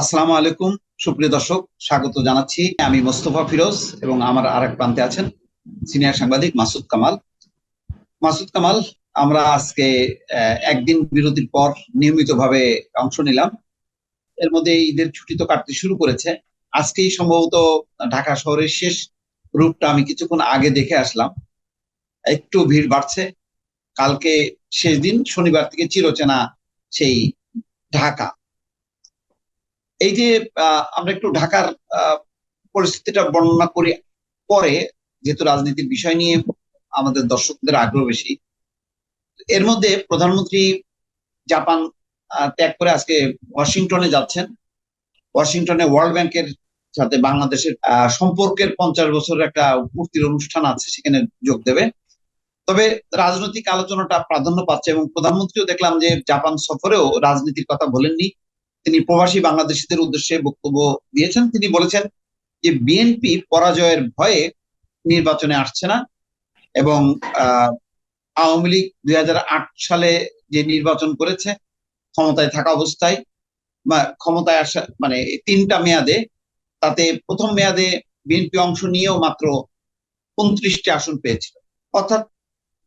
আসসালামু আলাইকুম, সুপ্রিয় দর্শক, স্বাগত জানাচ্ছি। আমি মোস্তফা ফিরোজ এবং আমার আরেক প্রান্তে আছেন সিনিয়র সাংবাদিক মাসুদ কামাল। মাসুদ কামাল, আমরা আজকে একদিন বিরতির পর নিয়মিতভাবে অংশ নিলাম। এর মধ্যে ঈদের ছুটি তো কাটতে শুরু করেছে। আজকেই সম্ভবত ঢাকা শহরের শেষ রূপটা আমি কিছুক্ষণ আগে দেখে আসলাম। একটু ভিড় বাড়ছে। কালকে শেষ দিন, শনিবার থেকে চিরচেনা সেই ঢাকা। এই যে আমরা একটু ঢাকার পরিস্থিতিটা বর্ণনা করি পরে, যেহেতু রাজনীতির বিষয় নিয়ে আমাদের দর্শকদের আগ্রহ বেশি, এর মধ্যে প্রধানমন্ত্রী জাপান ত্যাগ করে আজকে ওয়াশিংটনে যাচ্ছেন। ওয়াশিংটনে ওয়ার্ল্ড ব্যাংকের সাথে বাংলাদেশের সম্পর্কের পঞ্চাশ বছরের একটা পূর্তির অনুষ্ঠান আছে, সেখানে যোগ দেবে। তবে রাজনৈতিক আলোচনাটা প্রাধান্য পাচ্ছে এবং প্রধানমন্ত্রীও দেখলাম যে জাপান সফরেও রাজনীতির কথা বলেননি। তিনি প্রবাসী বাংলাদেশিদের উদ্দেশ্যে বক্তব্য দিয়েছেন। তিনি বলেছেন যে বিএনপি পরাজয়ের ভয়ে নির্বাচনে আসছে না এবং আওয়ামী লীগ দুই হাজার আট সালে যে নির্বাচন করেছে, ক্ষমতায় থাকা অবস্থায় বা ক্ষমতায় আসা মানে তিনটা মেয়াদে, তাতে প্রথম মেয়াদে বিএনপি অংশ নিয়েও মাত্র উনত্রিশটি আসন পেয়েছিল। অর্থাৎ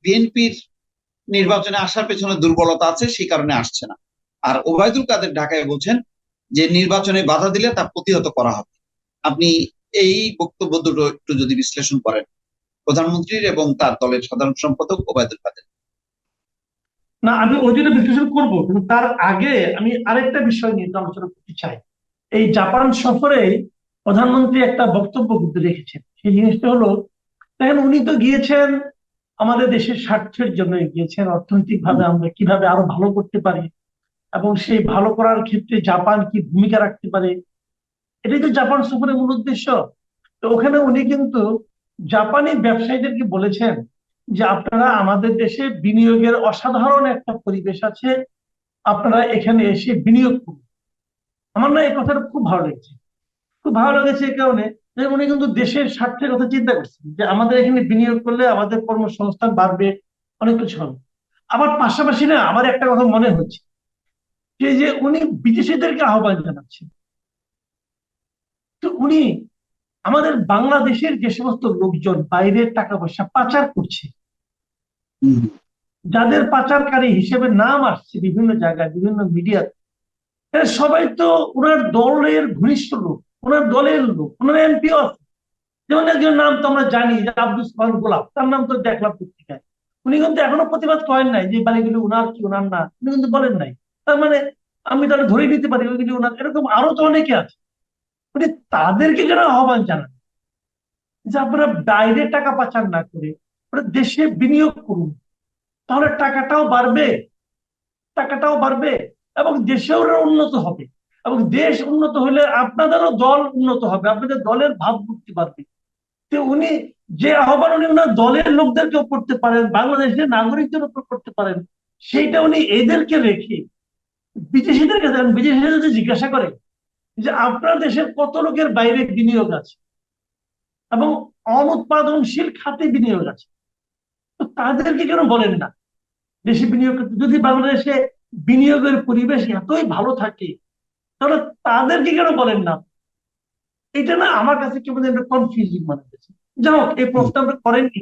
বিএনপির নির্বাচনে আসার পেছনে দুর্বলতা আছে, সেই কারণে আসছে না। আর ওবায়দুল কাদের ঢাকায় বলছেন যে নির্বাচনে বাধা দিলে তা প্রতিহত করা হবে। আপনি এই বক্তব্য দুটো একটু যদি বিশ্লেষণ করেন, প্রধানমন্ত্রীর এবং তার দলের সাধারণ সম্পাদক ওবায়দুল কাদের। না, আমি ওই জন্য বিশ্লেষণ করব, কিন্তু তার আগে আমি আরেকটা বিষয় নিয়ে আলোচনা করতে চাই। এই জাপান সফরে প্রধানমন্ত্রী একটা বক্তব্য কিন্তু রেখেছেন। সেই জিনিসটা হলো, দেখেন উনি তো গিয়েছেন, আমাদের দেশের স্বার্থের জন্য গিয়েছেন অর্থনৈতিক ভাবে আমরা কীভাবে আরও ভালো করতে পারি এবং সেই ভালো করার ক্ষেত্রে জাপান কি ভূমিকা রাখতে পারে? এটাই তো জাপান সফরের মূল উদ্দেশ্য। তো ওখানে উনি কিন্তু জাপানি ব্যবসায়ীদেরকে বলেছেন যে, আপনারা আমাদের দেশে বিনিয়োগের অসাধারণ একটা পরিবেশ আছে। আপনারা এখানে এসে বিনিয়োগ করুন। আমার না এই কথাটা খুব ভালো লেগেছে। খুব ভালো লেগেছে এই কারণে উনি কিন্তু দেশের স্বার্থের কথা চিন্তা করছেন যে, আমাদের এখানে বিনিয়োগ করলে আমাদের কর্মসংস্থান বাড়বে, অনেক কিছু হবে। আবার পাশাপাশি না, আমার একটা কথা মনে হচ্ছে। যে যে উনি বিদেশিদেরকে আহ্বান জানাচ্ছেন। তো উনি আমাদের বাংলাদেশের যে সমস্ত লোকজন বাইরের টাকা পয়সা পাচার করছে যাদের পাচারকারী হিসেবে নাম আসছে বিভিন্ন জায়গায় বিভিন্ন মিডিয়াতে সবাই তো ওনার দলের ঘনিষ্ঠ লোক ওনার দলের লোক ওনার এমপিও আছে। যেমন একজন নাম তো আমরা জানি যে আব্দুল সালাম গোলাপ তার নাম তো দেখলাম পত্রিকায়। উনি কিন্তু এখনও প্রতিবাদ করেন নাই যে বাড়িগুলি ওনার কি ওনার না উনি কিন্তু বলেন নাই। তার মানে আমি তাহলে ধরে নিতে পারি ওইগুলি ওনার, এরকম আরও তো অনেকে আছে। উনি তাদেরকে যেন আহ্বান জানান যে আপনারা বাইরে টাকা পাচার না করে দেশে বিনিয়োগ করুন, তাহলে টাকাটাও বাড়বে টাকাটাও বাড়বে এবং দেশেও উন্নত হবে এবং দেশ উন্নত হলে আপনাদেরও দল উন্নত হবে, আপনাদের দলের ভাব ভাবমূর্তি বাড়বে। তো উনি যে আহ্বান উনি ওনার দলের লোকদেরকেও করতে পারেন, বাংলাদেশের নাগরিকদের উপর করতে পারেন, সেইটা উনি এদেরকে রেখে বিদেশিদেরকে কাছে বিদেশিরা যদি জিজ্ঞাসা করে যে আপনার দেশের কত লোকের বাইরে বিনিয়োগ আছে? এবং অনুৎপাদনশীল খাতে বিনিয়োগ আছে। তো তাদেরকে কেন বলেন না? দেশে বিনিয়োগ যদি বাংলাদেশে বিনিয়োগের পরিবেশ এতই ভালো থাকে, তাহলে তাদেরকে কেন বলেন না? এটা না আমার কাছে কেমন একটা কনফিউজিং মনে হয়েছে যাই হোক, এই প্রস্তাবটা করেননি,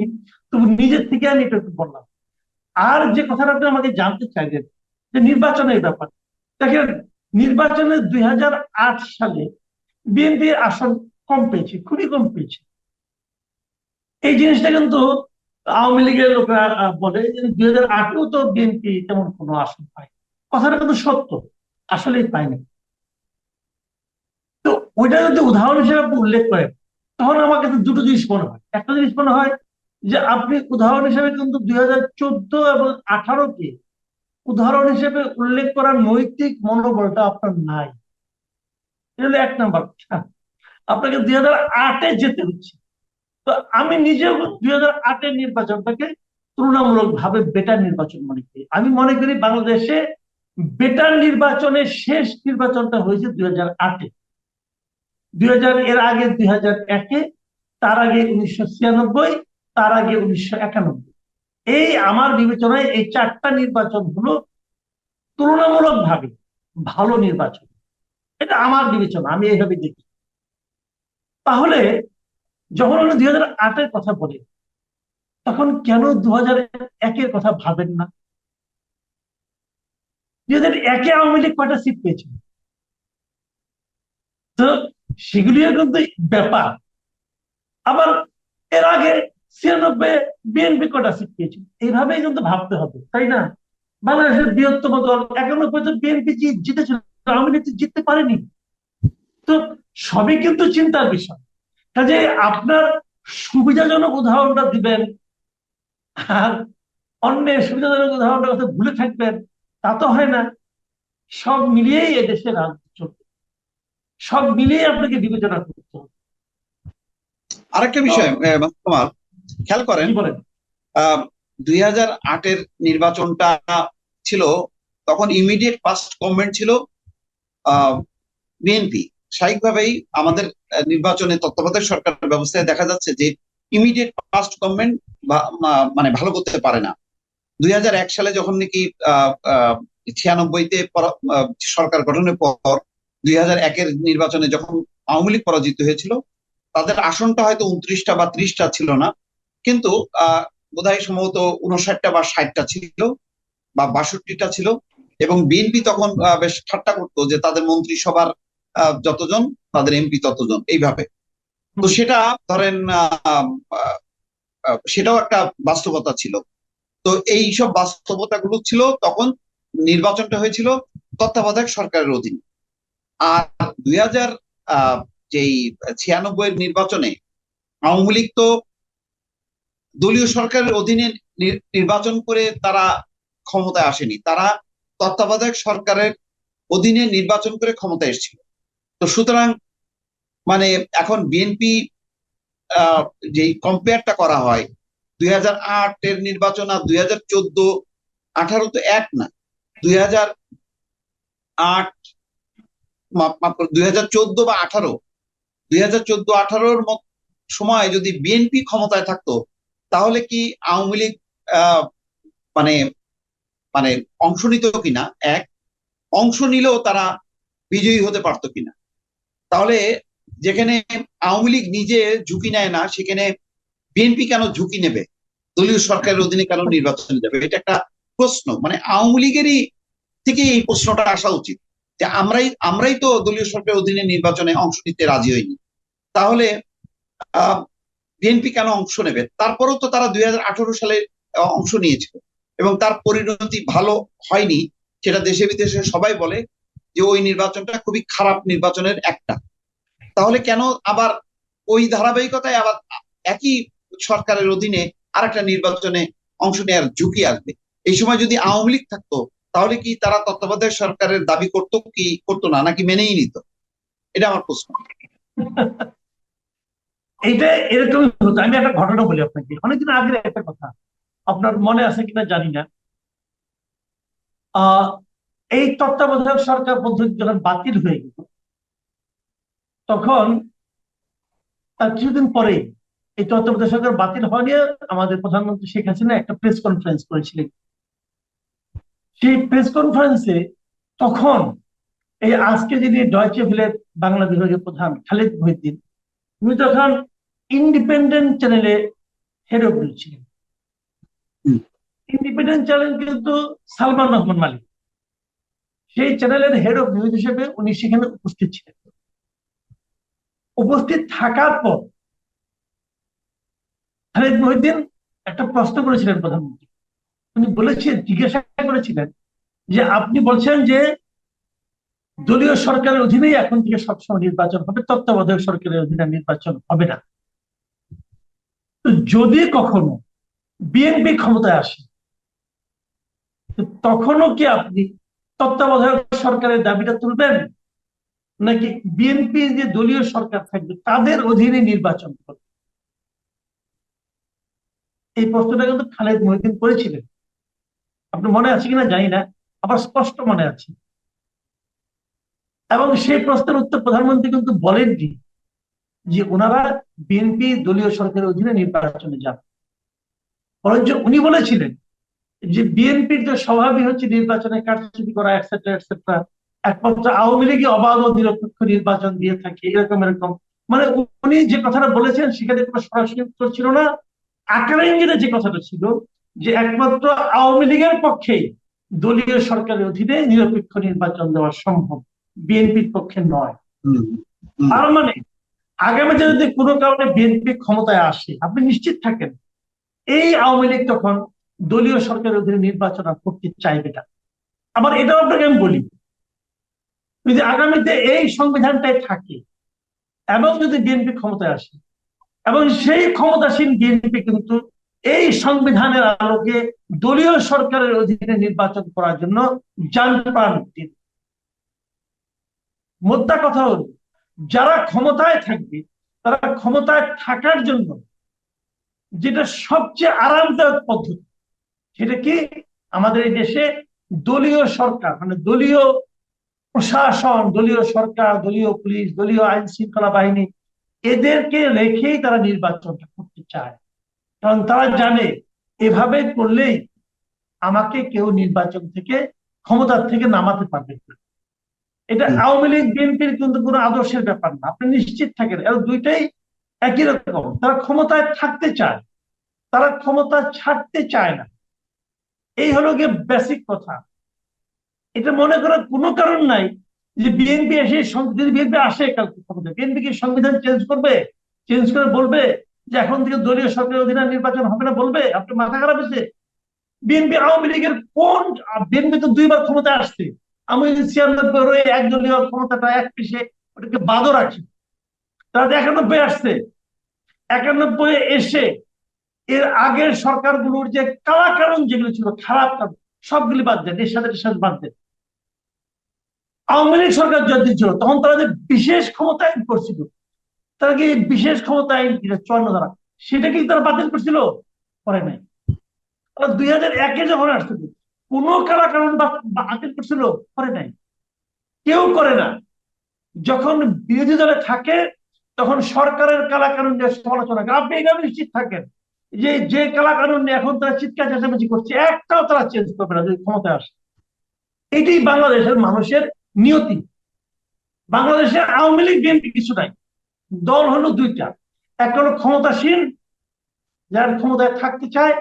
তবু নিজের থেকে আমি এটা একটু বললাম। আর যে কথাটা আপনি আমাকে জানতে চাইলেন, যে নির্বাচনের ব্যাপার দেখেন, নির্বাচনে দুই হাজার আট সালে বিএনপি আসন কম পেয়েছে, খুবই কম পেয়েছে। এই জিনিসটা কিন্তু আওয়ামী লীগের লোকরা বলে যে দুই হাজার আটেও তো বিএনপি তেমন কোনো আসন পায় কথাটা কিন্তু সত্য, আসলেই পায়নি। তো ওইটা যদি উদাহরণ হিসেবে আপনি উল্লেখ করেন, তখন আমার কাছে দুটো জিনিস মনে হয়। একটা জিনিস মনে হয় যে আপনি উদাহরণ হিসেবে কিন্তু দুই হাজার চোদ্দ এবং আঠারোকে উদাহরণ হিসেবে উল্লেখ করার নৈতিক মনোবলটা আপনার নাই। এটা এক নাম্বার আপনাকে দুই হাজার আটে যেতে হচ্ছে। তো আমি নিজেও দুই হাজার আটের নির্বাচনটাকে তুলনামূলক ভাবে বেটার নির্বাচন মনে করি। আমি মনে করি বাংলাদেশে বেটার নির্বাচনের শেষ নির্বাচনটা হয়েছে দুই হাজার আটে। দুই হাজার এর আগে দুই হাজার একে, তার আগে উনিশশো ছিয়ানব্বই, তার আগে উনিশশো একানব্বই। এই আমার বিবেচনায় এই চারটা নির্বাচন হলো তুলনামূলক ভাবে ভালো নির্বাচন। এটা আমার বিবেচনা, আমি এইভাবে দেখি। তাহলে যখন উনি দুই হাজার আটের কথা বলি, তখন কেন দু হাজার একের কথা ভাবেন না? দুই হাজার একে আওয়ামী লীগ কয়টা সিট পেয়েছিল তো সেগুলিও কিন্তু ব্যাপার। আবার এর আগে ছিয়ানব্বই বিএনপি কটা সিট পেয়েছিল এইভাবেই কিন্তু ভাবতে হবে তাই না? বাংলাদেশের বৃহত্তম দল এখনও পর্যন্ত বিএনপি জিতেছিল আওয়ামী লীগ জিততে পারেনি। তো সবই কিন্তু চিন্তার বিষয়। কাজে আপনার সুবিধাজনক উদাহরণটা দিবেন আর অন্যের সুবিধাজনক উদাহরণটা কথা ভুলে থাকবেন তা তো হয় না। সব মিলিয়েই এদেশের রাজনীতি চলবে। সব মিলিয়ে আপনাকে বিবেচনা করতে হবে। আরেকটা বিষয় কামাল খেয়াল করেন দুই হাজার আটের নির্বাচনটা ছিল তখন ইমিডিয়েট ফার্স্ট গভর্নমেন্ট ছিল বিএনপি স্বাভাবিকভাবেই আমাদের নির্বাচনে তত্ত্বাবধায়ক সরকার ব্যবস্থায় দেখা যাচ্ছে যে ইমিডিয়েট ফার্স্ট গভর্নমেন্ট মানে ভালো করতে পারে না। দুই হাজার এক সালে যখন নাকি ছিয়ানব্বইতে সরকার গঠনের পর দুই হাজার একের নির্বাচনে যখন আওয়ামী লীগ পরাজিত হয়েছিল তাদের আসনটা হয়তো উনত্রিশটা বা ত্রিশটা ছিল না। কিন্তু আহ বোধহয় সম্ভবত উনষাটটা বা ষাটটা ছিল বা বাষট্টিটা ছিল এবং বিএনপি তখন বেশ ঠাট্টা করতো যে তাদের মন্ত্রিসভার যতজন তাদের এমপি ততজন এইভাবে। তো সেটা ধরেন সেটাও একটা বাস্তবতা ছিল। তো এই সব বাস্তবতাগুলো ছিল তখন নির্বাচনটা হয়েছিল তত্ত্বাবধায়ক সরকারের অধীনে। আর দুই হাজার যেই ছিয়ানব্বই নির্বাচনে আওয়ামী লীগ তো দলীয় সরকারের অধীনে নির্বাচন করে তারা ক্ষমতায় আসেনি। তারা তত্ত্বাবধায়ক সরকারের অধীনে নির্বাচন করে ক্ষমতায় এসেছিল। তো সুতরাং মানে এখন বিএনপি যে কম্পেয়ারটা করা হয়, দুই হাজার আট এর নির্বাচন আর দুই হাজার চোদ্দ, আঠারো তো এক না। দুই হাজার আট দুই হাজার চোদ্দ বা আঠারো, দুই হাজার চোদ্দ আঠারোর সময় যদি বিএনপি ক্ষমতায় থাকতো তাহলে কি আওয়ামী লীগ মানে মানে অংশ নিত কিনা? এক, অংশ নিলেও তারা বিজয়ী হতে পারতো কিনা? তাহলে যেখানে আওয়ামী লীগ নিজে ঝুঁকি নেয় না, সেখানে বিএনপি কেন ঝুঁকি নেবে? দলীয় সরকারের অধীনে কেন নির্বাচনে যাবে? এটা একটা প্রশ্ন। মানে আওয়ামী লীগেরই থেকে এই প্রশ্নটা আসা উচিত। যে আমরাই আমরাই তো দলীয় সরকারের অধীনে নির্বাচনে অংশ নিতে রাজি হইনি। তাহলে বিএনপি কেন অংশ নেবে? তারপরেও তো তারা দুই সালে অংশ নিয়েছিল। এবং তার পরিণতি ভালো হয়নি। সেটা দেশে বিদেশে সবাই বলে যে, ওই নির্বাচনটা খুবই খারাপ নির্বাচনের একটা। তাহলে কেন আবার ওই ধারাবাহিকতায় আবার একই সরকারের অধীনে আর একটা নির্বাচনে অংশ নেওয়ার ঝুঁকি আসবে? এই সময় যদি আওয়ামী লীগ থাকতো, তাহলে কি তারা তত্ত্বাবধায়ক সরকারের দাবি করতো কি, করতো না? নাকি মেনেই নিত? এটা আমার প্রশ্ন। এইটা এরকমই হতো। আমি একটা ঘটনা বলি আপনাকে। অনেকদিন আগের একটা কথা। আপনার মনে আছে কিনা জানি না। এই তত্ত্বাবধায়ক সরকার পদ্ধতি যখন বাতিল হয়ে গেল, তখন তার কিছুদিন পরে এই তত্ত্বাবধায়ক সরকার বাতিল হওয়া নিয়ে আমাদের প্রধানমন্ত্রী শেখ হাসিনা একটা প্রেস কনফারেন্স করেছিলেন। সেই প্রেস কনফারেন্সে তখন এই আজকে যিনি ডয়চে ভেলের বাংলা বিভাগের প্রধান খালেদ মহিদ্দিন উনি তখন ইন্ডিপেন্ডেন্ট চ্যানেলে হেড অফ ছিলেন। ইন্ডিপেন্ডেন্ট চ্যানেল কিন্তু সালমান রহমান মালিক। সেই চ্যানেলের হেড অফ নিউজ হিসেবে উনি সেখানে উপস্থিত ছিলেন। উপস্থিত থাকার পর খালেদ মহিদ্দিন একটা প্রশ্ন করেছিলেন প্রধানমন্ত্রী। উনি বলেছেন জিজ্ঞাসা করেছিলেন যে আপনি বলছেন যে দলীয় সরকারের অধীনেই এখন থেকে সবসময় নির্বাচন হবে তত্ত্বাবধায়ক সরকারের অধীনে নির্বাচন হবে না। তো যদি কখনো বিএনপি ক্ষমতায় আসে তখনও কি আপনি তত্ত্বাবধায়ক সরকারের দাবিটা তুলবেন? নাকি বিএনপি যে দলীয় সরকার থাকবে, তাদের অধীনে নির্বাচন করবে? এই প্রশ্নটা কিন্তু খালেদ মহিউদ্দিন করেছিলেন। আপনার মনে আছে কিনা জানি না, আবার স্পষ্ট মনে আছে। এবং সেই প্রশ্নের উত্তর প্রধানমন্ত্রী কিন্তু বলেননি। যে ওনারা বিএনপি দলীয় সরকারের অধীনে নির্বাচনে যাবে বরঞ্চ উনি বলেছিলেন যে বিএনপির যে স্বভাবই হচ্ছে নির্বাচনে কারচুপি করা একসেট্রা একসেট্রা একমাত্র আওয়ামী লীগই অবাধ ও নিরপেক্ষ নির্বাচন দিয়ে থাকে এরকম এরকম। মানে উনি যে কথাটা বলেছেন সেখানে কোনো সরাসরি উত্তর ছিল না। আকার ইঙ্গিতে যে কথাটা ছিল যে একমাত্র আওয়ামী লীগের পক্ষেই দলীয় সরকারের অধীনে নিরপেক্ষ নির্বাচন দেওয়া সম্ভব বিএনপির পক্ষে নয়। তার মানে আগামীতে যদি কোনো কারণে বিএনপি ক্ষমতায় আসে, আপনি নিশ্চিত থাকেন, এই আওয়ামী লীগ তখন দলীয় সরকারের অধীনে নির্বাচন করতে চাইবে না। আবার এটাও আপনাকে আমি বলি, যদি আগামীতে এই সংবিধানটাই থাকে, এবং যদি বিএনপি ক্ষমতায় আসে, এবং সেই ক্ষমতাসীন বিএনপি কিন্তু এই সংবিধানের আলোকে দলীয় সরকারের অধীনে নির্বাচন করার জন্য যান প্রাণ মোদ্দা কথা হল যারা ক্ষমতায় থাকবে, তারা ক্ষমতায় থাকার জন্য যেটা সবচেয়ে আরামদায়ক পদ্ধতি, সেটা কি? আমাদের এই দেশে দলীয় সরকার মানে দলীয় প্রশাসন, দলীয় সরকার, দলীয় পুলিশ, দলীয় আইন শৃঙ্খলা বাহিনী, এদেরকে রেখেই তারা নির্বাচনটা করতে চায়। কারণ তারা জানে, এভাবে করলেই আমাকে কেউ নির্বাচন থেকে ক্ষমতার থেকে নামাতে পারবে না। এটা আওয়ামী লীগ বিএনপির কিন্তু কোনো আদর্শের ব্যাপার না। আপনি নিশ্চিত থাকেন এরা দুইটাই একই রকম। তারা ক্ষমতায় থাকতে চায় তারা ক্ষমতা ছাড়তে চায় না। এই হলো গিয়ে বেসিক কথা। এটা মনে করার কোনো কারণ নাই যে বিএনপি এসে যদি বিএনপি আসে কালকে ক্ষমতা বিএনপি কি সংবিধান চেঞ্জ করবে? চেঞ্জ করে বলবে যে এখন থেকে দলীয় সরকারের অধীনে নির্বাচন হবে না বলবে? আপনি মাথা খারাপ হয়েছে? বিএনপি আওয়ামী লীগের কোন বিএনপি তো দুইবার ক্ষমতায় আসছে। আমি যদি ছিয়ানব্বই রয়ে একদলীয় ক্ষমতাটা এক পিসে ওটাকে বাদও রাখি। তারা একানব্বই আসছে। একানব্বই এসে এর আগের সরকারগুলোর যে কালা কারণ যেগুলো ছিল, খারাপ কারণ সবগুলি বাদ দেন এর সাথে সাথে বাদ দেন আওয়ামী লীগ সরকার যতদিন ছিল, তখন তারা যে বিশেষ ক্ষমতা আইন করছিল, তারা কি বিশেষ ক্ষমতা আইন চুয়ান্ন ধারা, সেটা কি তারা বাতিল করছিল? করে নাই। দুই হাজার একে যখন আসছিল কোন কারণ বা- বাতিল করছিল, করে নাই। কেউ করে না। যখন বিরোধী দলে থাকে, তখন সরকারের কালা কানুন নিয়ে সমালোচনা করে। আপনি এখানে নিশ্চিত থাকেন যে যে কালা কানুন নিয়ে এখন তারা চিৎকার চেঁচামেচি করছে, একটাও তারা চেঞ্জ করবে না যদি ক্ষমতায় আসে। এটাই বাংলাদেশের মানুষের নিয়তি। বাংলাদেশের আওয়ামী লীগ বিএনপি কিছু নাই। দল হলো দুইটা। একটা হলো ক্ষমতাসীন, যারা ক্ষমতায় থাকতে চায়,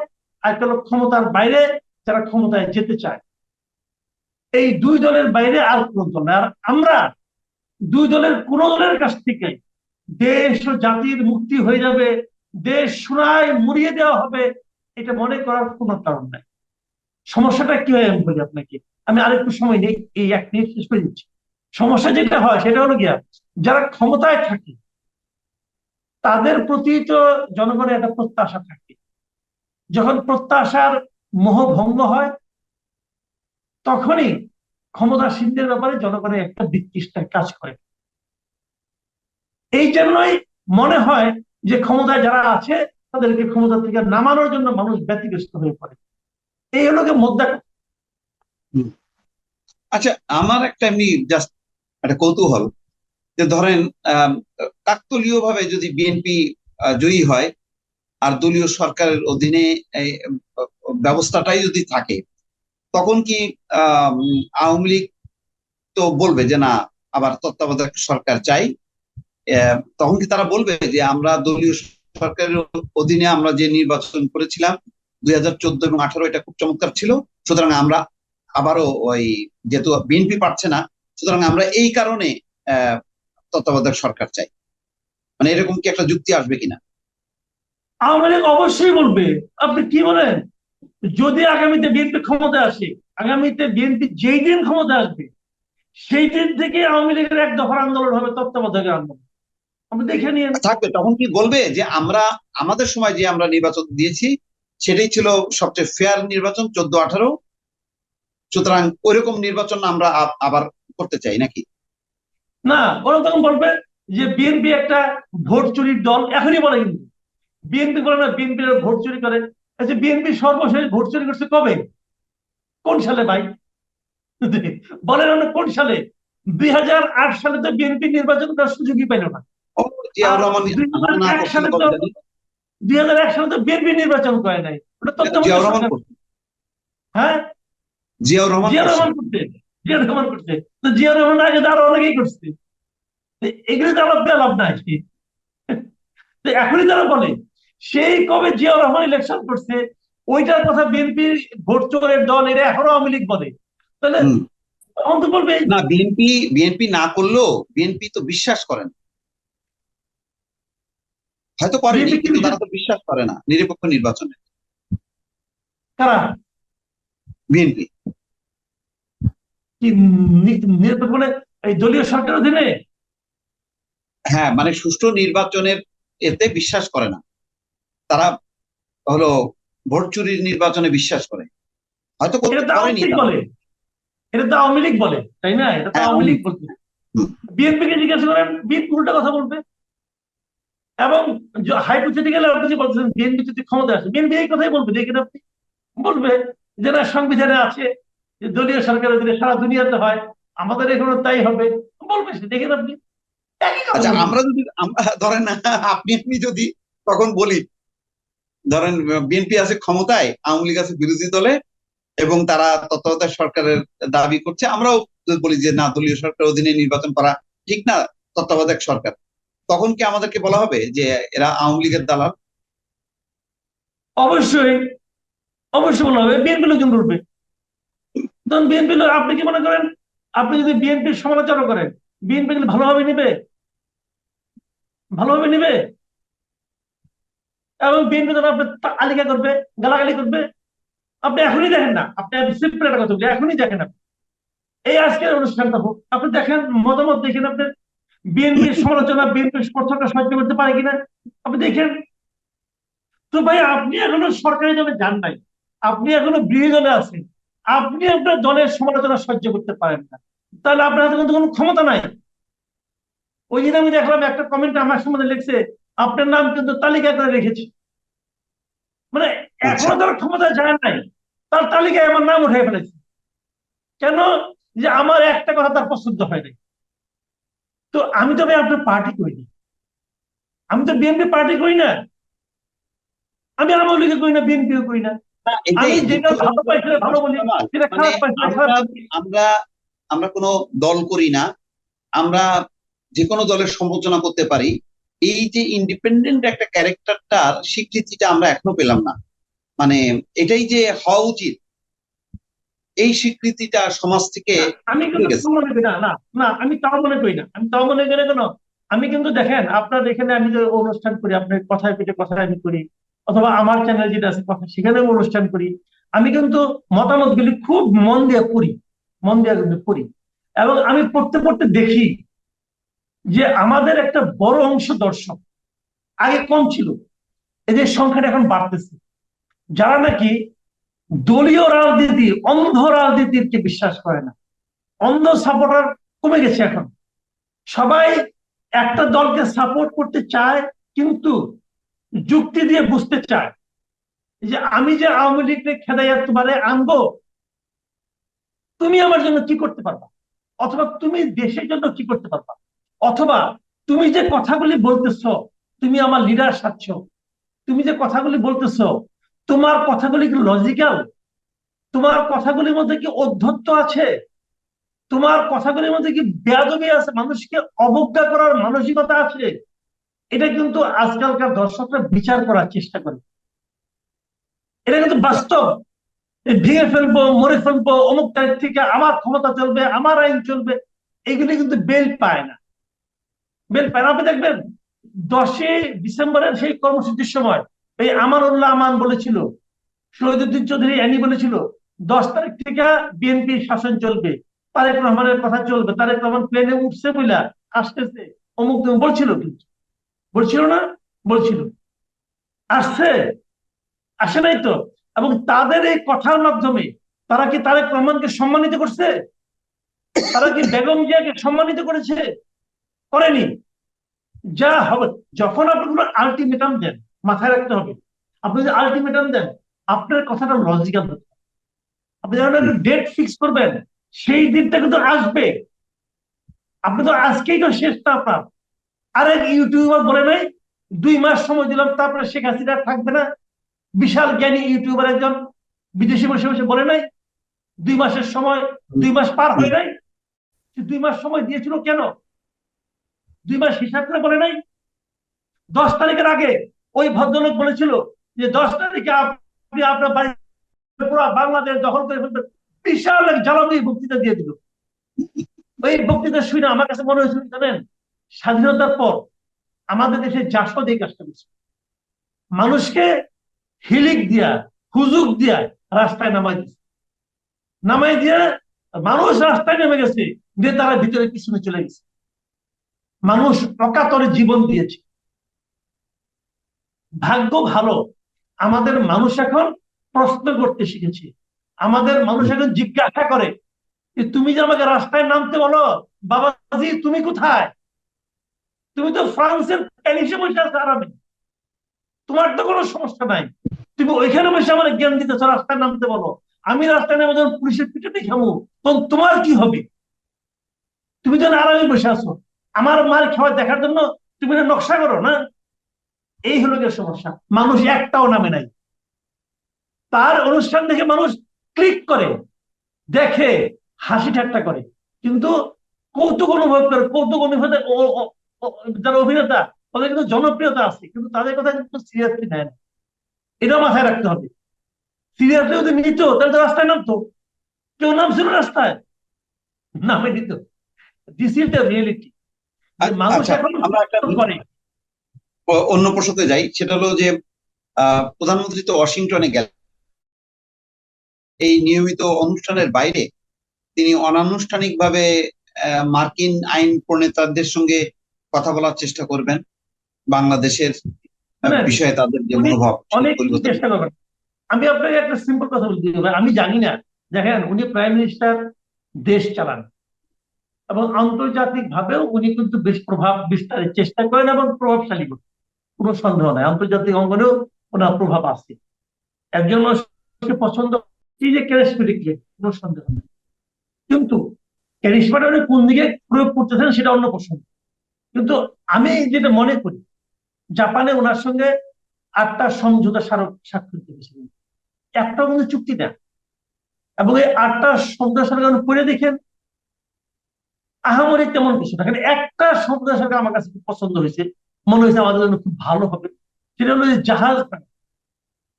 আর একটা হলো ক্ষমতার বাইরে যারা ক্ষমতায় যেতে চায়। এই দুই দলের বাইরে আর কোন দল আর আমরা দুই দলের কোন দলের কাছ থেকে দেশ ও জাতির মুক্তি হয়ে যাবে, দেশ সোনায় মুড়িয়ে দেওয়া হবে, এটা মনে করার কোনো কারণ নাই। সমস্যাটা কি হয় আমি বলি আপনাকে? আমি আরেকটু সময় নেই, এই এক মিনিট শেষ করে দিচ্ছি। সমস্যা যেটা হয়, সেটা হলো গিয়া, যারা ক্ষমতায় থাকে, তাদের প্রতি তো জনগণের একটা প্রত্যাশা থাকে। যখন প্রত্যাশার মোহ ভঙ্গ হয়, তখনই ক্ষমতাসীনদের ব্যাপারে জনগণের একটা বিতৃষ্টার কাজ করে। এই জন্যই মনে হয় যে ক্ষমতায় যারা আছে, তাদেরকে ক্ষমতা থেকে নামানোর জন্য মানুষ ব্যতিব্যস্ত হয়ে পড়ে। এই হলো মোদ্দা আচ্ছা আমার একটা এমনি জাস্ট একটা কৌতূহল যে ধরেন কাকতলীয় ভাবে যদি বিএনপি জয়ী হয়, আর দলীয় সরকারের অধীনে ব্যবস্থাটাই যদি থাকে, তখন কি আওয়ামী লীগ তো বলবে যে না, আবার তত্ত্বাবধায়ক সরকার চাই তখন কি তারা বলবে যে আমরা দলীয় সরকারের অধীনে আমরা যে নির্বাচন করেছিলাম, দুই হাজার চোদ্দ এবং আঠারো এটা খুব চমৎকার ছিল, সুতরাং আমরা আবারও ওই যেহেতু বিএনপি পারছে না, সুতরাং আমরা এই কারণে তত্ত্বাবধায়ক সরকার চাই। মানে এরকম কি একটা যুক্তি আসবে কিনা? আওয়ামী লীগ অবশ্যই বলবে। আপনি কি বলেন? যদি আগামীতে বিএনপি ক্ষমতা আসে আগামীতে বিএনপি যেই দিন ক্ষমতা আসবে সেই দিন থেকে আওয়ামী লীগের এক দফার আন্দোলন হবে তত্ত্বাবধায়ক আন্দোলন। আপনি দেখে নিন। থাকবে তখন কি বলবে যে আমরা আমাদের সময় যে আমরা নির্বাচন দিয়েছি সেটাই ছিল সবচেয়ে ফেয়ার নির্বাচন চোদ্দ আঠারো। সুতরাং ওইরকম নির্বাচন আমরা আব- আবার করতে চাই নাকি? না ওরা তখন বলবে যে বিএনপি একটা ভোট চুরির দল এখনই বলে কিন্তু। বিএনপি বলে না বিএনপি ভোট চুরি করে। আচ্ছা বিএনপি সর্বশেষ ভোট চুরি করছে কবে? কোন সালে ভাই? বলেন আমরা কোন সালে? দুই হাজার আট সালে তো বিএনপি নির্বাচন করার সুযোগই পেল না। দুই হাজার এক সালে তো- বিএনপি নির্বাচন করে নাই। ওটা তত্ত্বাবধায়ক হ্যাঁ? জিয়াউর রহমান। রহমান রহমান করছে। তো রহমান আগে আরও অনেকেই করছে। তো এগুলো তো আলাপ দিয়ে লাভ নাই এখনই তারা বলে সেই কবে জিয়া রহমান ইলেকশন করছে ওইটার কথা বিএনপির ভোট চোরের দল এরা এখনও আওয়ামী লীগ বলে। তাহলে। তখন তো বলবে না বিএনপি বিএনপি না করলেও বিএনপি তো বিশ্বাস করেন হয়তো করেনি BNP কি কিন্তু তারা তো বিশ্বাস করে না নিরপেক্ষ নির্বাচনে। কারা? বিএনপি। কি নিরপেক্ষ মানে এই দলীয় সরকারের অধীনে? হ্যাঁ মানে সুষ্ঠু নির্বাচনের এতে বিশ্বাস করে না। তারা হলো ভোট চুরির নির্বাচনে বিশ্বাস করে। হয়তো এটা তো আওয়ামী লীগ বলে। এটা তো আওয়ামী লীগ বলে তাই না? এটা তো হ্যাঁ, আওয়ামী লীগ বলছে বিএনপি কে জিজ্ঞাসা করেন বিএনপি উল্টা কথা বলবে। এবং হাইপোথেটিক্যাল আপনি বলছেন বিএনপি যদি ক্ষমতা আসে বিএনপি এই কথাই বলবে দেখেন আপনি বলবে যে না সংবিধানে আছে যে দলীয় সরকারের অধীনে সারা দুনিয়াতে হয় আমাদের এখানে তাই হবে। বলবে সে দেখেন আপনি। আচ্ছা আমরা যদি ধরেন আপনি আপনি যদি তখন বলি ধরেন, বিএনপি আছে ক্ষমতায়, আওয়ামী লীগ আছে বিরোধী দলে, এবং তারা তত্ত্বাবধায়ক সরকারের দাবি করছে। আমরাও বলি যে, না, দলীয় সরকার অধীনে নির্বাচন করা ঠিক না, তত্ত্বাবধায়ক সরকার। তখন কি আমাদেরকে বলা হবে যে, এরা আওয়ামী লীগের দালাল? অবশ্যই। অবশ্যই বলা হবে। বিএনপি লোকজন উঠবে তখন বিএনপি আপনি কি মনে করেন, আপনি যদি বিএনপির সমালোচনা করেন, বিএনপি ভালোভাবে নিবে? ভালোভাবে নিবে? এবং বিএনপি যখন আপনি তা- আলিকা করবে গালাগালি করবে আপনি এখনই দেখেন না। আপনি সিম্পল একটা কথা বলি এখনই দেখেন আপনি। এই আজকের অনুষ্ঠানটা হোক আপনি দেখেন মতামত দেখেন আপনি বিএনপির সমালোচনা বিএনপির সমর্থকরা সহ্য করতে পারে কিনা আপনি দেখেন। তো ভাই আপনি এখনও সরকারি দলে যান নাই আপনি এখনও বিরোধী দলে আছেন আপনি আপনার দলের সমালোচনা সহ্য করতে পারেন না। তাহলে আপনার হাতে কিন্তু কোনো ক্ষমতা নাই। ওই দিন আমি দেখলাম একটা কমেন্ট আমার সম্বন্ধে লিখছে আপনার নাম কিন্তু তালিকা করে রেখেছে। মানে এখনও তার ক্ষমতা যায় নাই তার তালিকায় আমার নাম উঠে ফেলেছে। কেন? যে আমার একটা কথা তার পছন্দ হয় নাই। তো আমি তো ভাই আপনার পার্টি করিনি আমি তো বিএনপি পার্টি করি না। আমি আওয়ামী লীগে করি না বিএনপিও করি না। আমরা। আমরা আমরা কোনো দল করি না। আমরা যে কোনো দলের সমালোচনা করতে পারি। এই যে ইন্ডিপেন্ডেন্ট একটা ক্যারেক্টারটার স্বীকৃতিটা আমরা এখনও পেলাম না। মানে এটাই যে হওয়া উচিত এই স্বীকৃতিটা সমাজ থেকে আমি কিন্তু তাও মনে করি না না আমি তাও মনে করি না আমি তাও মনে করি কেন? আমি কিন্তু দেখেন আপনার এখানে আমি যে অনুষ্ঠান করি আপনার কথায় পিঠে কথায় আমি করি অথবা আমার চ্যানেল যেটা আছে কথা সেখানে আমি অনুষ্ঠান করি। আমি কিন্তু মতামতগুলি খুব মন দিয়ে পড়ি মন দিয়ে কিন্তু পড়ি এবং আমি পড়তে পড়তে দেখি যে আমাদের একটা বড় অংশ দর্শক, আগে কম ছিল, এদের সংখ্যাটা এখন বাড়তেছে। যারা নাকি দলীয় রাজনীতি, অন্ধ রাজনীতিকে বিশ্বাস করে না, অন্ধ সাপোর্টার কমে গেছে এখন। সবাই একটা দলকে সাপোর্ট করতে চায়, কিন্তু যুক্তি দিয়ে বুঝতে চায়। যে আমি যে আওয়ামী লীগকে খেদাইয়া তোমারে আনব, তুমি আমার জন্য কি করতে পারবা? অথবা তুমি দেশের জন্য কি করতে পারবা? অথবা তুমি যে কথাগুলি বলতেছ, তুমি আমার লিডার সাচ্ছ। তুমি যে কথাগুলি বলতেছ, তোমার কথাগুলি কি লজিক্যাল তোমার কথাগুলির মধ্যে কি অধ্যত্ত আছে? তোমার কথাগুলির মধ্যে কি বেয়াদবি আছে? মানুষকে অবজ্ঞা করার মানসিকতা আছে? এটা কিন্তু আজকালকার দর্শকরা বিচার করার চেষ্টা করে। এটা কিন্তু বাস্তব। ভেঙে ফেলব, মরে ফেলব, অমুক তারিখ থেকে আমার ক্ষমতা চলবে, আমার আইন চলবে, এগুলি কিন্তু বেল পায় না। বেল পায় না আপনি দেখবেন, দশই ডিসেম্বরের সেই কর্মসূচির সময়, এই আমার উল্লাহ আমান বলেছিল, শহীদুদ্দিন চৌধুরী অ্যানি বলেছিল, দশ তারিখ থেকে বিএনপি শাসন চলবে, তারেক রহমানের কথা চলবে, তারেক রহমান প্লেনে উঠছে বইলা আসতেছে, অমুক বলছিল কিন্তু বলছিল না? বলছিল। আসছে, আসে নাই তো? এবং তাদের এই কথার মাধ্যমে তারা কি তারেক রহমানকে সম্মানিত করছে? তারা কি বেগম জিয়াকে সম্মানিত করেছে? করেনি। যা হবে যখন আপনি কোনো আলটিমেটাম দেন মাথায় রাখতে হবে আপনি যদি আলটিমেটাম দেন আপনার কথাটা লজিক্যাল হতে আপনি যখন একটা ডেট ফিক্স করবেন সেই দিনটা কিন্তু আসবে। আপনি তো আজকেই তো শেষটা আপনার। আরেক ইউটিউবার বলে নাই দুই মাস সময় দিলাম তারপরে শেখ হাসিনা থাকবে না। বিশাল জ্ঞানী ইউটিউবার একজন বিদেশি বসে বসে বলে নাই দুই মাসের সময় দুই মাস পার হয়ে নাই। দুই মাস সময় দিয়েছিল কেন? দুই মাস হিসাব করে বলে নাই? দশ তারিখের আগে ওই ভদ্রলোক বলেছিল যে দশ তারিখে আপনি আপনার বাড়ি পুরো বাংলাদেশ দখল করে ফেলবেন। বিশাল এক জ্বালানি বক্তৃতা দিয়ে দিল। ওই বক্তৃতা শুনে আমার কাছে মনে হয়েছিল, জানেন, স্বাধীনতার পর আমাদের দেশে জাসদ এই কাজটা করছে। মানুষকে হিলিক দিয়া, হুজুক দিয়া রাস্তায় নামাই দিচ্ছে নামাই দিয়ে মানুষ রাস্তায় নেমে গেছে, দিয়ে তারা ভিতরে পিছনে চলে গেছে। মানুষ অকাতরে জীবন দিয়েছে। ভাগ্য ভালো, আমাদের মানুষ এখন প্রশ্ন করতে শিখেছে। আমাদের মানুষ এখন জিজ্ঞাসা করে তুমি যে আমাকে রাস্তায় নামতে বলো, বাবাজি, তুমি কোথায়? তুমি তো ফ্রান্সের প্যারিসে বসে আছো আরামে। তোমার তো কোনো সমস্যা নাই। তুমি ওইখানে বসে আমার জ্ঞান দিতেছো রাস্তায় নামতে বলো। আমি রাস্তায় নামে যখন পুলিশের পিঠে খামো তখন তোমার কি হবে? তুমি যখন আরামে বসে আছো আমার মাল খাওয়া দেখার জন্য তুমি নকশা করো, না? এই হলো গিয়ে সমস্যা। মানুষ একটাও নামে নাই। তার অনুষ্ঠান দেখে মানুষ ক্লিক করে, দেখে, হাসি ঠাট্টা করে। কিন্তু কৌতুক অনুভব করে, কৌতুক অনুভব যারা অভিনেতা, তাদের কিন্তু জনপ্রিয়তা আছে, কিন্তু তাদের কথা কিন্তু সিরিয়াসলি নেয় না। এটা মাথায় রাখতে হবে। সিরিয়াসলি যদি নিত, তাহলে তো রাস্তায় নামতো। কেউ নামছিল রাস্তায়? নামে নিত দিস ইজ দ্য রিয়েলিটি অন্য প্রসঙ্গে যাই সেটা হলো যে প্রধানমন্ত্রী তো ওয়াশিংটনে গেলেন। এই নিয়মিত অনুষ্ঠানের বাইরে তিনি অনানুষ্ঠানিকভাবে মার্কিন আইন প্রণেতাদের সঙ্গে কথা বলার চেষ্টা করবেন। বাংলাদেশের বিষয়ে তাদের যে মনোভাব চেষ্টা করবেন। আমি আপনাকে একটা সিম্পল কথা বলতে আমি জানি না দেখেন উনি প্রাইম মিনিস্টার দেশ চালান। এবং আন্তর্জাতিক ভাবেও উনি কিন্তু বেশ প্রভাব বিস্তারের চেষ্টা করেন এবং প্রভাবশালী করেন। কোনো সন্দেহ নাই। আন্তর্জাতিক অঙ্গনেও ওনার প্রভাব আছে। একজন মানুষকে পছন্দ যে ক্যারিসমেটিক কোনো সন্দেহ নেই। কিন্তু ক্যারিসমাটা উনি কোন দিকে প্রয়োগ করতেছেন সেটা অন্য প্রশ্ন। কিন্তু আমি যেটা মনে করি, জাপানে ওনার সঙ্গে আটটা সমঝোতা স্মারক স্বাক্ষর করেছিলেন একটা কিন্তু চুক্তি দেন এবং এই আটটা সমঝোতা স্মারক পড়ে দেখেন। আহামরি তেমন কিছু না। কিন্তু একটা সমঝোতা স্মারক আমার কাছে খুব পছন্দ হয়েছে। মনে হয়েছে আমাদের জন্য খুব ভালো হবে। সেটা হলো যে জাহাজ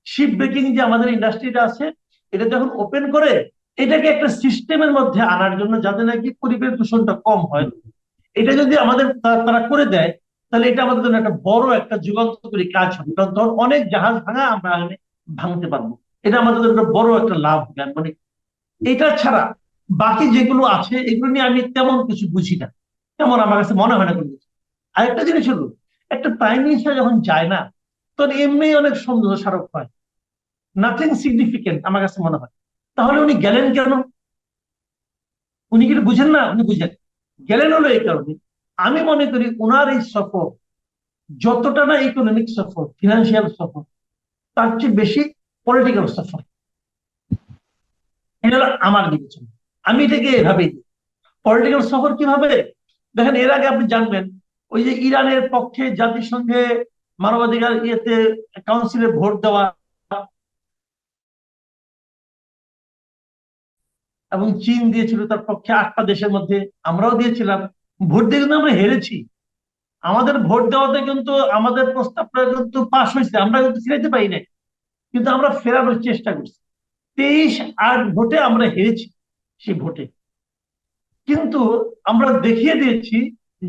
শিপ ব্রেকিং যে আমাদের ইন্ডাস্ট্রিটা আছে, এটা যখন ওপেন করে, এটাকে একটা সিস্টেমের মধ্যে আনার জন্য যাতে নাকি পরিবেশ দূষণটা কম হয়। এটা যদি আমাদের তারা করে দেয়, তাহলে এটা আমাদের জন্য একটা বড় একটা যুগান্তকারী কাজ হবে। কারণ তখন অনেক জাহাজ ভাঙা আমরা ভাঙতে পারব। এটা আমাদের জন্য বড় একটা লাভ হবে। মানে এটা ছাড়া বাকি যেগুলো আছে, এগুলো নিয়ে আমি তেমন কিছু বুঝি না। তেমন আমার কাছে মনে হয় না কোনো কিছু। আরেকটা জিনিস হলো, একটা প্রাইম মিনিস্টার যখন যায় না, তখন এমনি অনেক সমঝোতা স্মারক হয়। নাথিং সিগনিফিকেন্ট আমার কাছে মনে হয়। তাহলে উনি গেলেন কেন? উনি কি বুঝেন না? উনি বুঝেন। গেলেন হলো এই কারণে। আমি মনে করি ওনার এই সফর যতটা না ইকোনমিক সফর ফিনান্সিয়াল সফর, তার চেয়ে বেশি পলিটিক্যাল সফর। এটা আমার বিবেচনা। আমি এটাকে এভাবেই পলিটিক্যাল সফর কীভাবে? দেখেন, এর আগে আপনি জানবেন, ওই যে ইরানের পক্ষে জাতিসংঘে মানবাধিকার ইয়েতে কাউন্সিলে ভোট দেওয়া এবং চীন দিয়েছিল তার পক্ষে আটটা দেশের মধ্যে, আমরাও দিয়েছিলাম। ভোট দিয়ে কিন্তু আমরা হেরেছি। আমাদের ভোট দেওয়াতে কিন্তু আমাদের প্রস্তাবটা কিন্তু পাশ হয়েছে। আমরা কিন্তু ফিরাইতে পারি নাই। কিন্তু আমরা ফেরানোর চেষ্টা করছি। তেইশ আট ভোটে আমরা হেরেছি। সেই ভোটে। কিন্তু আমরা দেখিয়ে দিয়েছি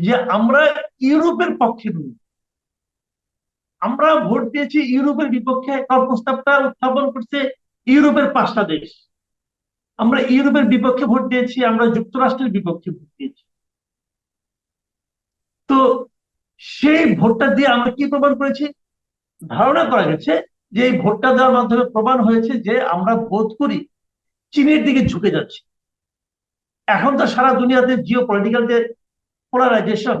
যে আমরা ইউরোপের পক্ষে নই। আমরা ভোট দিয়েছি ইউরোপের বিপক্ষে প্রস্তাবটা উত্থাপন করছে ইউরোপের পাঁচটা দেশ। আমরা ইউরোপের বিপক্ষে ভোট দিয়েছি, আমরা যুক্তরাষ্ট্রের বিপক্ষে ভোট দিয়েছি। তো সেই ভোটটা দিয়ে আমরা কি প্রমাণ করেছি? ধারণা করা গেছে যে এই ভোটটা দেওয়ার মাধ্যমে প্রমাণ হয়েছে যে আমরা বোধ করি চীনের দিকে ঝুঁকে যাচ্ছি। এখন তো সারা দুনিয়াতে জিও পলিটিক্যাল যে পোলারাইজেশন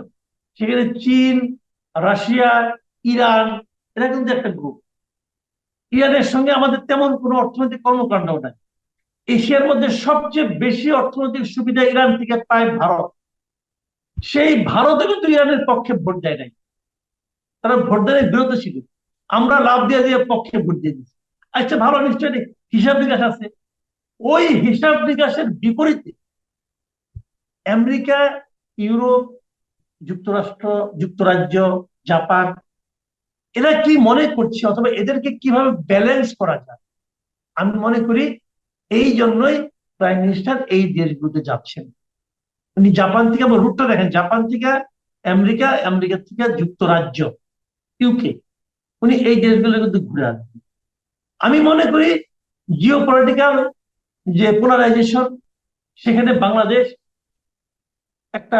সেখানে চীন, রাশিয়া, ইরান, এরা কিন্তু একটা গ্রুপ ইরানের সঙ্গে আমাদের তেমন কোনো অর্থনৈতিক কর্মকাণ্ড নাই। এশিয়ার মধ্যে সবচেয়ে বেশি অর্থনৈতিক সুবিধা ইরান থেকে পায় ভারত। সেই ভারতে কিন্তু ইরানের পক্ষে ভোট দেয় নাই। তারা ভোট দেয় বিরত ছিল আমরা লাভ দিয়ে দিয়ে পক্ষে ভোট দিয়ে দিচ্ছি আচ্ছা ভালো, নিশ্চয়ই হিসাব বিকাশ আছে। ওই হিসাব নিকাশের বিপরীতে আমেরিকা, ইউরোপ, যুক্তরাষ্ট্র, যুক্তরাজ্য, জাপান, এরা কি মনে করছে অথবা এদেরকে কীভাবে ব্যালেন্স করা যায়? আমি মনে করি এই জন্যই প্রাইম মিনিস্টার এই দেশগুলোতে যাচ্ছেন। উনি জাপান থেকে আমার রুটটা দেখেন। জাপান থেকে আমেরিকা আমেরিকা থেকে যুক্তরাজ্য ইউকে উনি এই দেশগুলো কিন্তু ঘুরে আসবেন। আমি মনে করি জিও পলিটিক্যাল যে পোলারাইজেশন সেখানে বাংলাদেশ একটা,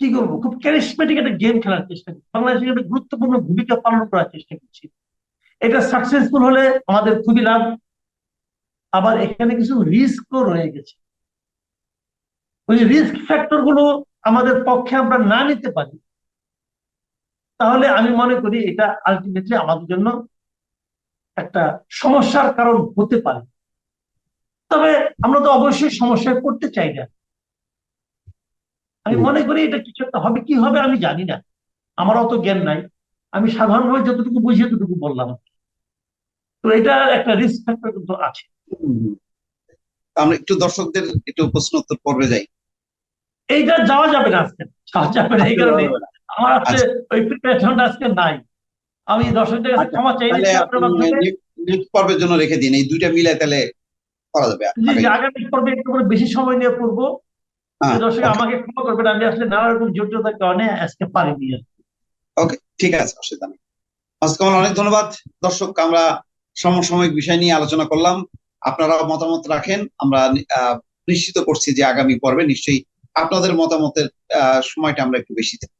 কি করব? খুব ক্যারিসমেটিক একটা গেম খেলার চেষ্টা করছি। বাংলাদেশ একটা গুরুত্বপূর্ণ ভূমিকা পালন করার চেষ্টা করছি। এটা সাকসেসফুল হলে আমাদের খুবই লাভ। আবার এখানে কিছু রিস্কও রয়ে গেছে। ওই রিস্ক ফ্যাক্টরগুলো আমাদের পক্ষে আমরা না নিতে পারি, তাহলে আমি মনে করি এটা আলটিমেটলি আমাদের জন্য একটা সমস্যার কারণ হতে পারে। তবে আমরা তো অবশ্যই সমস্যায় পড়তে চাই না। আমি মনে করি এটা কিছু একটা হবে কি হবে আমি জানি না। আমার অত জ্ঞান নাই। আমি সাধারণভাবে যতটুকু বুঝি ততটুকু বললাম। তো এটা একটা রিস্ক ফ্যাক্টর কিন্তু আছে। আমরা একটু দর্শকদের একটু প্রশ্ন উত্তর পর্বে যাই। এইটা যাওয়া যাবে না আজকে। যাওয়া যাবে না এই কারণে আমার আজকে ওই প্রিপারেশনটা আজকে নাই। আমি দর্শকদের কাছে আচ্ছা, ক্ষমা চাই আপনার নেক্সট পর্বের জন্য রেখে দিন। এই দুইটা মিলে তাহলে করা যাবে। আগামী- পর্বে একটু বেশি সময় নিয়ে পড়ব। দর্শক আমাকে ক্ষমা করবেন আমি আসলে নানা রকম জটিলতার কারণে আজকে পারিনি ওকে ঠিক আছে অসুবিধা নেই আজকে অনেক ধন্যবাদ। দর্শক আমরা সমসাময়িক বিষয় নিয়ে আলোচনা করলাম। আপনারা মতামত রাখেন। আমরা আহ, নিশ্চিত করছি যে আগামী পর্বে নিশ্চয়ই আপনাদের মতামতের আহ, সময়টা আমরা একটু বেশি দেব।